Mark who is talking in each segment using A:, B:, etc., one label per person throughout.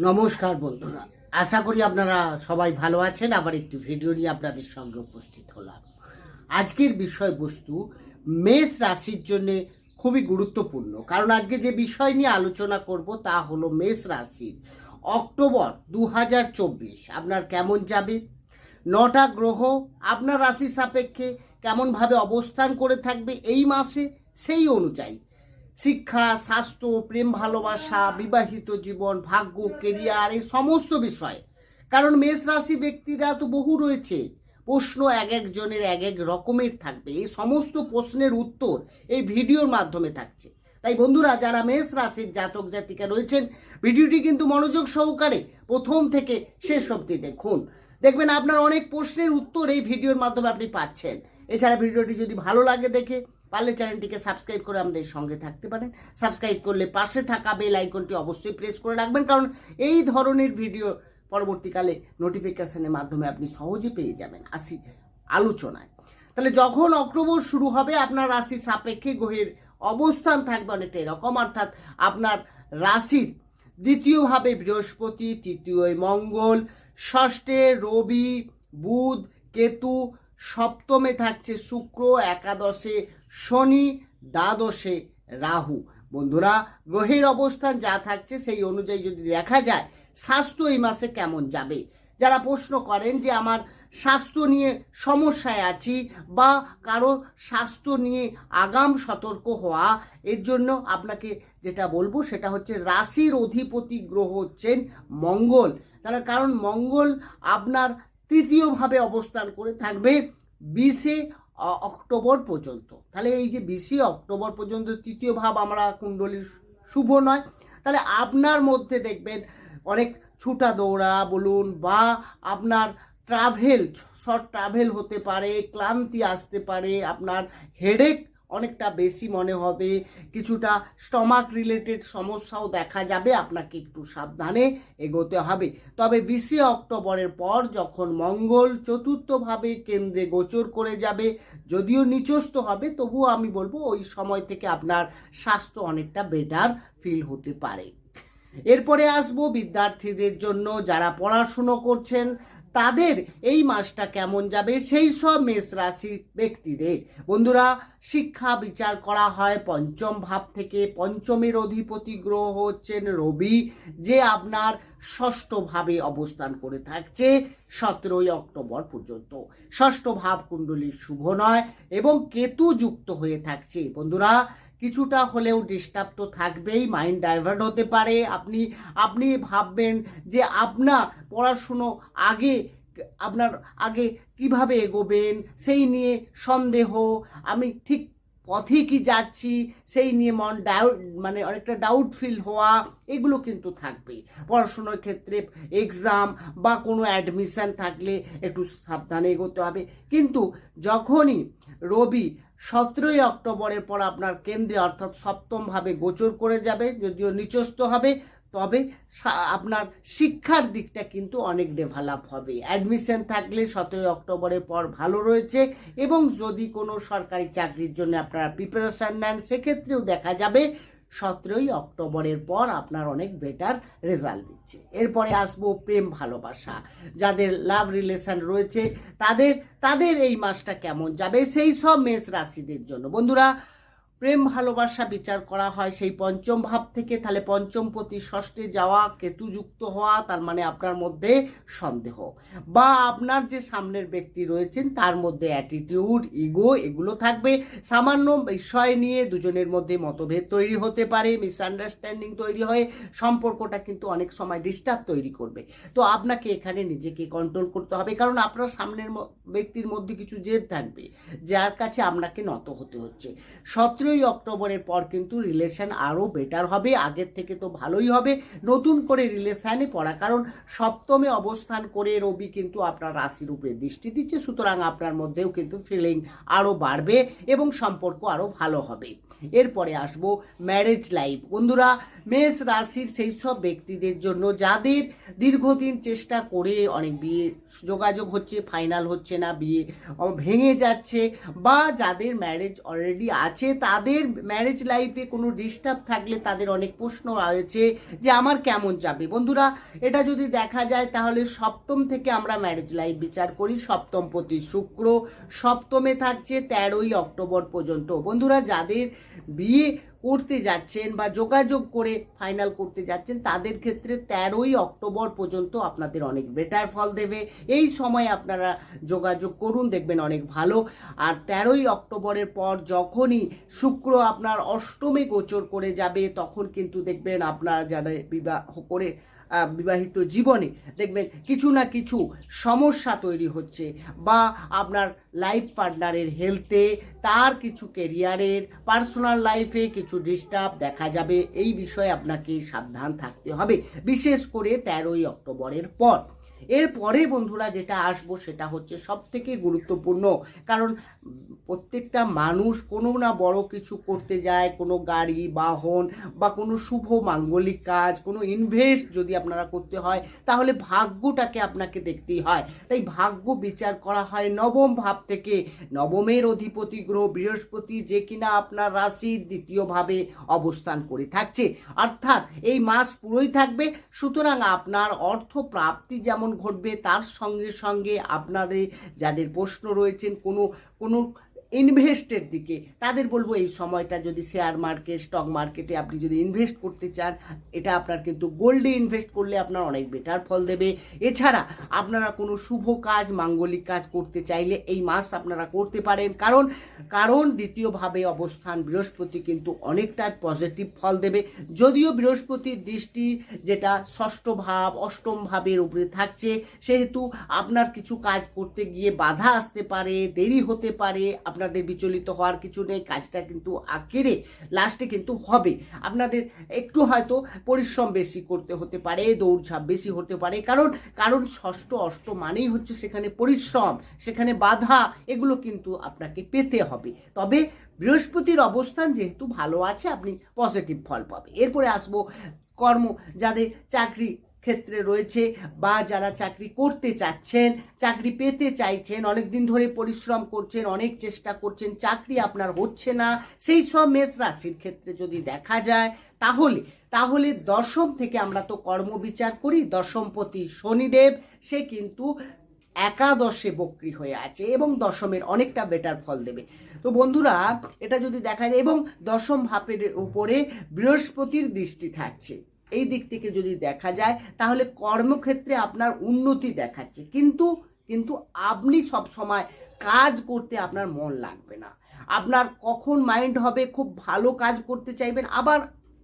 A: নমস্কার বন্ধুরা। আশা করি আপনারা সবাই ভালো আছেন। আবার একটি ভিডিও নিয়ে আপনাদের সঙ্গে উপস্থিত হলাম। আজকের বিষয়বস্তু, মেষ রাশির জন্য খুবই গুরুত্বপূর্ণ। কারণ আজকে যে বিষয় নিয়ে আলোচনা করব তা হলো মেষ রাশির অক্টোবর দু হাজার চব্বিশ। আপনার কেমন যাবে? নটা গ্রহ আপনার রাশির সাপেক্ষে কেমনভাবে অবস্থান করে থাকবে এই মাসে? সেই অনুযায়ী শিক্ষা, স্বাস্থ্য, প্রেম, ভালোবাসা, বিবাহিত জীবন, ভাগ্য কেরিয়ার এই সমস্ত বিষয়। কারণ মেষ রাশি ব্যক্তিরা তো বহু রয়েছে। প্রশ্ন এক একজনের এক এক রকমের থাকবে। এই সমস্ত প্রশ্নের উত্তর এই ভিডিওর মাধ্যমে থাকছে। তাই বন্ধুরা, যারা মেষ রাশির জাতক জাতিকা রয়েছেন, ভিডিওটি কিন্তু মনোযোগ সহকারে প্রথম থেকে শেষ অবধি দেখুন। দেখবেন আপনার অনেক প্রশ্নের উত্তর এই ভিডিওর মাধ্যমে আপনি পাচ্ছেন। এছাড়া ভিডিওটি যদি ভালো লাগে দেখে পারলে চ্যানেলটিকে সাবস্ক্রাইব করে আমাদের সঙ্গে থাকতে পারেন। সাবস্ক্রাইব করলে পাশে থাকা বেল আইকনটি অবশ্যই প্রেস করে রাখবেন, কারণ এই ধরনের ভিডিও পরবর্তীকালে নোটিফিকেশানের মাধ্যমে আপনি সহজে পেয়ে যাবেন। আসি আলোচনায়। তাহলে যখন অক্টোবর শুরু হবে, আপনার রাশির সাপেক্ষে গ্রহের অবস্থান থাকবে অনেকটা এরকম, অর্থাৎ আপনার রাশির দ্বিতীয়ভাবে বৃহস্পতি, তৃতীয় মঙ্গল, ষষ্ঠে রবি, বুধ, কেতু, সপ্তমে থাকছে শুক্র, একাদশে শনি, দ্বাদশে রাহু। বন্ধুরা, গ্রহের অবস্থান যা থাকছে সেই অনুযায়ী যদি দেখা যায়, স্বাস্থ্য এই মাসে কেমন যাবে? যারা প্রশ্ন করেন যে আমার স্বাস্থ্য নিয়ে সমস্যায় আছি বা কারও স্বাস্থ্য নিয়ে আগাম সতর্ক হওয়া, এর জন্য আপনাকে যেটা বলব সেটা হচ্ছে রাশির অধিপতি গ্রহ হচ্ছেন মঙ্গল। তাহলে কারণ মঙ্গল আপনার তৃতীয়ভাবে অবস্থান করে থাকবে। বিশে অক্টোবর পর্যন্ত। তাহলে এই যে বিশে অক্টোবর পর্যন্ত তৃতীয় ভাব আমরা কুণ্ডলীর শুভ নয়। তাহলে আপনার মধ্যে দেখবেন অনেক ছুটা দৌড়া বলুন বা আপনার ট্রাভেল শর্ট ট্রাভেল হতে পারে, ক্লান্তি আসতে পারে, আপনার হেডেক অনেকটা বেশি মনে হবে। কিছুটা স্টমাক রিলেটেড সমস্যাও দেখা যাবে, আপনাকে একটু সাবধানে এগোতে হবে। তবে বিশে অক্টোবরের পর যখন মঙ্গল চতুর্থভাবে কেন্দ্রে গোচর করে যাবে, যদিও নিচস্ত হবে, তবুও আমি বলব ওই সময় থেকে আপনার স্বাস্থ্য অনেকটা বেটার ফিল হতে পারে। এরপরে আসব বিদ্যার্থীদের জন্য যারা পড়াশুনো করছেন তাদের এই মাসটা কেমন যাবে সেই সব মেষ রাশি ব্যক্তিদের। বন্ধুরা, শিক্ষা বিচার করা হয় পঞ্চম ভাব থেকে। পঞ্চমের অধিপতি গ্রহ হচ্ছেন রবি, যে আপনার ষষ্ঠ ভাবে অবস্থান করে থাকছে সতেরোই অক্টোবর পর্যন্ত। ষষ্ঠ ভাব কুণ্ডলীর শুভ নয় এবং কেতু যুক্ত হয়ে থাকছে। বন্ধুরা কিছুটা হলেও ডিস্টার্ব তো থাকবেই মাইন্ড ডাইভার্ট হতে পারে। আপনি আপনি ভাববেন যে আপনার পড়াশুনো আগে, আপনার আগে কীভাবে এগোবেন, সেই নিয়ে সন্দেহ। আমি ঠিক পথে কি যাচ্ছি, সেই নিয়ে মন ডাউট মানে অনেকটা ডাউট ফিল হওয়া, এগুলো কিন্তু থাকবে পড়াশুনোর ক্ষেত্রে এক্সাম বা কোনো অ্যাডমিশান থাকলে একটু সাবধানে এগোতে হবে। কিন্তু যখনই রবি সতেরোই অক্টোবরের পর আপনার কেন্দ্রে অর্থাৎ সপ্তমভাবে গোচর করে যাবে, যদিও নিচস্ত হবে, তবে আপনার শিক্ষার দিকটা কিন্তু অনেক ডেভেলপ হবে। অ্যাডমিশন থাকলে সতেরোই অক্টোবরের পর ভালো রয়েছে এবং যদি কোনো সরকারি চাকরির জন্য আপনারা প্রিপারেশান নেন, সেক্ষেত্রেও দেখা যাবে সতেরোই অক্টোবরের পর আপনার অনেক বেটার রেজাল্ট দিচ্ছে। এরপরে আসব প্রেম ভালোবাসা। যাদের লাভ রিলেশন রয়েছে, তাদের তাদের এই মাসটা কেমন যাবে? সেই সব মেষ রাশিদের জন্য। বন্ধুরা প্রেম ভালোবাসা বিচার করা হয় সেই পঞ্চম ভাব থেকে। তাহলে পঞ্চম প্রতি ষষ্ঠে যাওয়া কেতু যুক্ত হওয়া, তার মানে আপনার মধ্যে সন্দেহ। বা আপনার যে সামনের ব্যক্তি রয়েছেন, তার মধ্যে অ্যাটিটিউড ইগো এগুলো থাকবে। সামান্য বিষয় নিয়ে দুজনের মধ্যে মতভেদ তৈরি হতে পারে মিসআন্ডারস্ট্যান্ডিং তৈরি হয়ে সম্পর্কটা কিন্তু অনেক সময় ডিস্টার্ব তৈরি করবে। তো আপনাকে এখানে নিজেকে কন্ট্রোল করতে হবে, কারণ আপনার সামনের ব্যক্তির মধ্যে কিছু জেদ থাকবে, যার কাছে আপনাকে নত হতে হচ্ছে। সতেরোই অক্টোবরের পর কিন্তু রিলেশন আরও বেটার হবে, আগের থেকে তো ভালোই হবে। নতুন করে রিলেশনে পড়া, কারণ সপ্তমে অবস্থান করে রবি কিন্তু আপনার রাশির উপরে দৃষ্টি দিচ্ছে, সুতরাং আপনার মধ্যেও কিন্তু ফিলিং আরও বাড়বে এবং সম্পর্ক আরও ভালো হবে। এরপরে আসব ম্যারেজ লাইফ বন্ধুরা মেষ রাশির সেই সব ব্যক্তিদের জন্য যাদের দীর্ঘদিন চেষ্টা করে অনেক বিয়ে যোগাযোগ হচ্ছে ফাইনাল হচ্ছে না, বিয়ে ভেঙে যাচ্ছে বা যাদের ম্যারেজ অলরেডি আছে, তাদের ম্যারেজ লাইফে কোনো ডিস্টার্ব থাকলে তাদের অনেক প্রশ্ন রয়েছে যে আমার কেমন যাবে? বন্ধুরা, এটা যদি দেখা যায় তাহলে সপ্তম থেকে আমরা ম্যারেজ লাইফ বিচার করি। সপ্তম প্রতি শুক্র, সপ্তমে থাকছে তেরোই অক্টোবর পর্যন্ত। বন্ধুরা, যাদের বিয়ে করতে যাচ্ছেন বা যোগাযোগ করে ফাইনাল করতে যাচ্ছেন, তাদের ক্ষেত্রে তেরোই অক্টোবর পর্যন্ত আপনাদের অনেক বেটার ফল দেবে। এই সময় আপনারা যোগাযোগ করুন, দেখবেন অনেক ভালো। আর তেরোই অক্টোবরের পর যখনই শুক্র আপনার অষ্টমে গোচর করে যাবে, তখন কিন্তু দেখবেন আপনারা যারা বিবাহ করে বিবাহিত জীবনে। দেখবেন কিছু না কিছু সমস্যা তৈরি হচ্ছে বা আপনার লাইফ পার্টনারের হেলথে তার কিছু কেরিয়ারের পার্সোনাল লাইফে কিছু ডিস্টার্ব দেখা যাবে। এই বিষয়ে আপনাকে সাবধান থাকতে হবে। বিশেষ করে তেরোই অক্টোবরের পর। এরপরে বন্ধুরা যেটা আসব সেটা হচ্ছে সব থেকে গুরুত্বপূর্ণ। কারণ প্রত্যেকটা মানুষ কোনো না বড় কিছু করতে যায়, কোনো গাড়ি, বাহন বা কোনো শুভ মাঙ্গলিক কাজ, কোনো ইনভেস্ট যদি আপনারা করতে হয়, তাহলে ভাগ্যটাকে আপনাকে দেখতেই হয়। তাই ভাগ্য বিচার করা হয় নবম ভাব থেকে। নবমের অধিপতি গ্রহ বৃহস্পতি যে কিনা আপনার রাশির দ্বিতীয়ভাবে অবস্থান করে থাকছে। অর্থাৎ এই মাস পুরোই থাকবে। সুতরাং আপনার অর্থ প্রাপ্তি যেমন ঘটবে তার সঙ্গে সঙ্গে আপনাদের যাদের প্রশ্ন রয়েছেন কোনো কোনো ইনভেস্টের দিকে। তাদের বলব এই সময়টা যদি শেয়ার মার্কেট স্টক মার্কেটে আপনি যদি ইনভেস্ট করতে চান, এটা আপনার কিন্তু গোল্ডে ইনভেস্ট করলে আপনার অনেক বেটার ফল দেবে। এছাড়া আপনারা কোনো শুভ কাজ, মাঙ্গলিক কাজ করতে চাইলে এই মাস আপনারা করতে পারেন। কারণ কারণ দ্বিতীয়ভাবে অবস্থান বৃহস্পতি কিন্তু অনেকটা পজিটিভ ফল দেবে। যদিও বৃহস্পতির দৃষ্টি যেটা ষষ্ঠ ভাব, অষ্টম ভাবের উপরে থাকছে, সেহেতু আপনার কিছু কাজ করতে গিয়ে বাধা আসতে পারে, দেরি হতে পারে আপনাদের বিচলিত হওয়ার কিছু নেই, কাজটা কিন্তু আকেরে লাস্টে কিন্তু হবে। আপনাদের একটু হয়তো পরিশ্রম বেশি করতে হতে পারে, দৌড়ঝাঁপ বেশি হতে পারে, কারণ কারণ ষষ্ঠ অষ্ট মানেই হচ্ছে সেখানে পরিশ্রম, সেখানে বাধা, এগুলো কিন্তু আপনাকে পেতে হবে। তবে বৃহস্পতির অবস্থান যেহেতু ভালো আছে, আপনি পজিটিভ ফল পাবে এরপরে আসব কর্ম, যাদের চাকরি ক্ষেত্রে রয়েছে বা যারা চাকরি করতে চাচ্ছেন, চাকরি পেতে চাইছেন অনেক দিন ধরে পরিশ্রম করছেন, অনেক চেষ্টা করছেন, চাকরি আপনার হচ্ছে না, সেই সব মেষ রাশির ক্ষেত্রে যদি দেখা যায়, তাহলে তাহলে দশম থেকে আমরা তো কর্মবিচার করি, দশমপতি শনিদেব, সে কিন্তু একাদশে বক্রি হয়ে আছে এবং দশমের অনেকটা বেটার ফল দেবে। তো বন্ধুরা, এটা যদি দেখা যায়, এবং দশম ভাপের উপরে বৃহস্পতির দৃষ্টি থাকছে। এই দিক থেকে যদি দেখা যায়, তাহলে কর্মক্ষেত্রে আপনার উন্নতি দেখাচ্ছে। কিন্তু কিন্তু আপনি সব সময় কাজ করতে আপনার মন লাগবে না। আপনার কখন মাইন্ড হবে, খুব ভালো কাজ করতে চাইবেন, আবার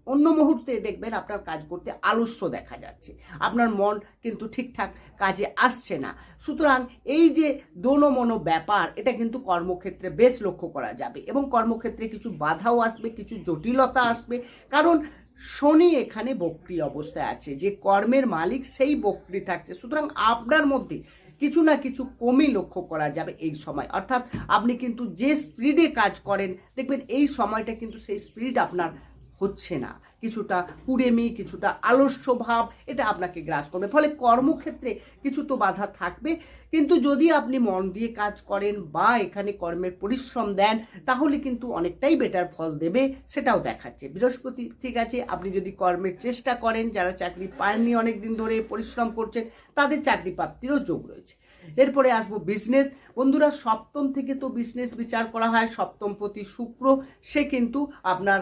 A: অন্য মুহূর্তে দেখবেন আপনার কাজ করতে আলস্য দেখা যাচ্ছে। আপনার মন কিন্তু ঠিকঠাক কাজে আসছে না। সুতরাং এই যে দোনো মনো ব্যাপার, এটা কিন্তু কর্মক্ষেত্রে বেশ লক্ষ্য করা যাবে। এবং কর্মক্ষেত্রে কিছু বাধাও আসবে, কিছু জটিলতা আসবে। কারণ শনি এখানে বক্রি অবস্থায় আছে, যে কর্মের মালিক সেই বক্রি থাকছে। সুতরাং আপনার মধ্যে কিছু না কিছু কমই লক্ষ্য করা যাবে এই সময়। অর্থাৎ আপনি কিন্তু যে স্পিডে কাজ করেন, দেখবেন এই সময়টা কিন্তু সেই স্পিড আপনার হচ্ছে না। কিছুটা কুড়েমি, কিছুটা আলস্য ভাব এটা আপনাকে গ্রাস করবে। ফলে কর্মক্ষেত্রে কিছু তো বাধা থাকবে। কিন্তু যদি আপনি মন দিয়ে কাজ করেন বা এখানে কর্মের পরিশ্রম দেন, তাহলে কিন্তু অনেকটাই বেটার ফল দেবে, সেটাও দেখাচ্ছে। বৃহস্পতি, ঠিক আছে, আপনি যদি কর্মের চেষ্টা করেন, যারা চাকরি পাননি অনেক দিন ধরে, পরিশ্রম করছেন, তাদের চাকরি প্রাপ্তিরও যোগ রয়েছে। এরপরে আসব বিজনেস বন্ধুরা, সপ্তম থেকে তো বিজনেস বিচার করা হয়, সপ্তম প্রতি শুক্র, সে কিন্তু আপনার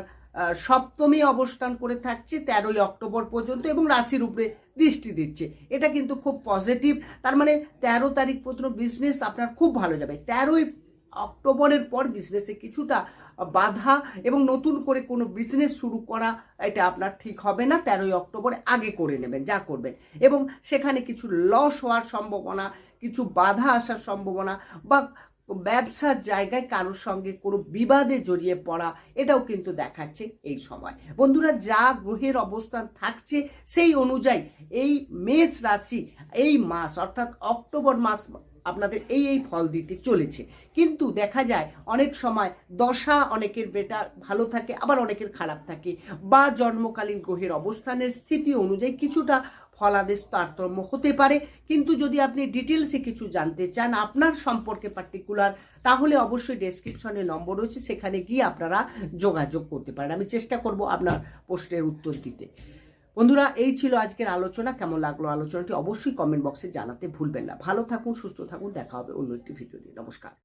A: সপ্তমী অবস্থান করে থাকছে, তেরোই অক্টোবর পর্যন্ত, এবং রাশির উপরে দৃষ্টি দিচ্ছে। এটা কিন্তু খুব পজিটিভ তার মানে তেরো তারিখ পর্যন্ত বিজনেস আপনার খুব ভালো যাবে। তেরোই অক্টোবরের পর বিজনেসে কিছুটা বাধা এবং নতুন করে কোনো বিজনেস শুরু করা, এটা আপনার ঠিক হবে না। তেরোই অক্টোবর আগে করে নেবেন, যা করবেন। এবং সেখানে কিছু লস হওয়ার সম্ভাবনা, কিছু বাধা আসার সম্ভাবনা বা ব্যবসার জায়গায় কারোর সঙ্গে কোনো বিবাদে জড়িয়ে পড়া, এটাও কিন্তু দেখাচ্ছে এই সময়। বন্ধুরা, যা গ্রহের অবস্থান থাকছে সেই অনুযায়ী এই মেষ রাশি এই মাস, অর্থাৎ অক্টোবর মাস আপনাদের এই এই ফল দিতে চলেছে। কিন্তু দেখা যায় অনেক সময় দশা অনেকের বেটার, ভালো থাকে, আবার অনেকের খারাপ থাকে। বা জন্মকালীন গ্রহের অবস্থানের স্থিতি অনুযায়ী কিছুটা ফলাদেশ তারতম্য হতে পারে। কিন্তু যদি আপনি ডিটেলসে কিছু জানতে চান আপনার সম্পর্কে পার্টিকুলার তাহলে অবশ্যই ডেসক্রিপশনে নম্বর রয়েছে। সেখানে গিয়ে আপনারা যোগাযোগ করতে পারেন। আমি চেষ্টা করব আপনার প্রশ্নের উত্তর দিতে। বন্ধুরা, এই ছিল আজকের আলোচনা। কেমন লাগল আলোচনাটি অবশ্যই কমেন্ট বক্সে জানাতে ভুলবেন না। ভালো থাকুন, সুস্থ থাকুন। দেখা হবে অন্য একটি ভিডিও নিয়ে। নমস্কার।